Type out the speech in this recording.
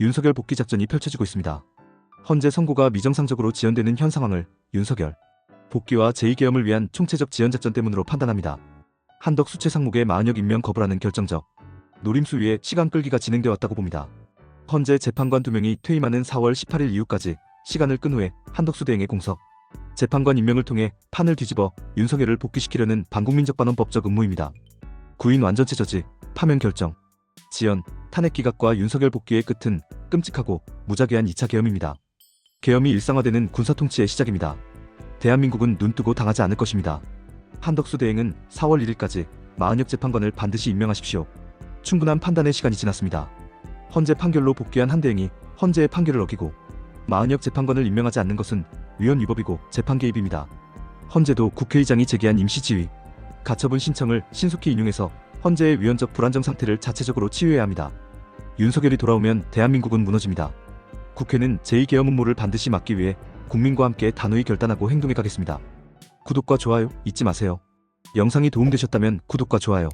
윤석열 복귀 작전이 펼쳐지고 있습니다. 헌재 선고가 미정상적으로 지연되는 현 상황을 윤석열 복귀와 제2계엄을 위한 총체적 지연 작전 때문으로 판단합니다. 한덕 수채 상목의 마흔역 임명 거부라는 결정적 노림수 위에 시간 끌기가 진행되어 왔다고 봅니다. 헌재 재판관 2명이 퇴임하는 4월 18일 이후까지 시간을 끈 후에 한덕수 대행의 공석 재판관 임명을 통해 판을 뒤집어 윤석열을 복귀시키려는 반국민적 반원법적 음모입니다. 구인 완전체 저지, 파면 결정, 지연, 탄핵 기각과 윤석열 복귀의 끝은 끔찍하고 무자괴한 2차 계엄입니다. 계엄이 일상화되는 군사 통치의 시작입니다. 대한민국은 눈뜨고 당하지 않을 것입니다. 한덕수 대행은 4월 1일까지 마흔역 재판관을 반드시 임명하십시오. 충분한 판단의 시간이 지났습니다. 헌재 판결로 복귀한 한 대행이 헌재의 판결을 어기고 마흔역 재판관을 임명하지 않는 것은 위헌 위법이고 재판 개입입니다. 헌재도 국회의장이 제기한 임시지휘, 가처분 신청을 신속히 인용해서 헌재의 위헌적 불안정 상태를 자체적으로 치유해야 합니다. 윤석열이 돌아오면 대한민국은 무너집니다. 국회는 제2계엄 음모를 반드시 막기 위해 국민과 함께 단호히 결단하고 행동해 가겠습니다. 구독과 좋아요 잊지 마세요. 영상이 도움되셨다면 구독과 좋아요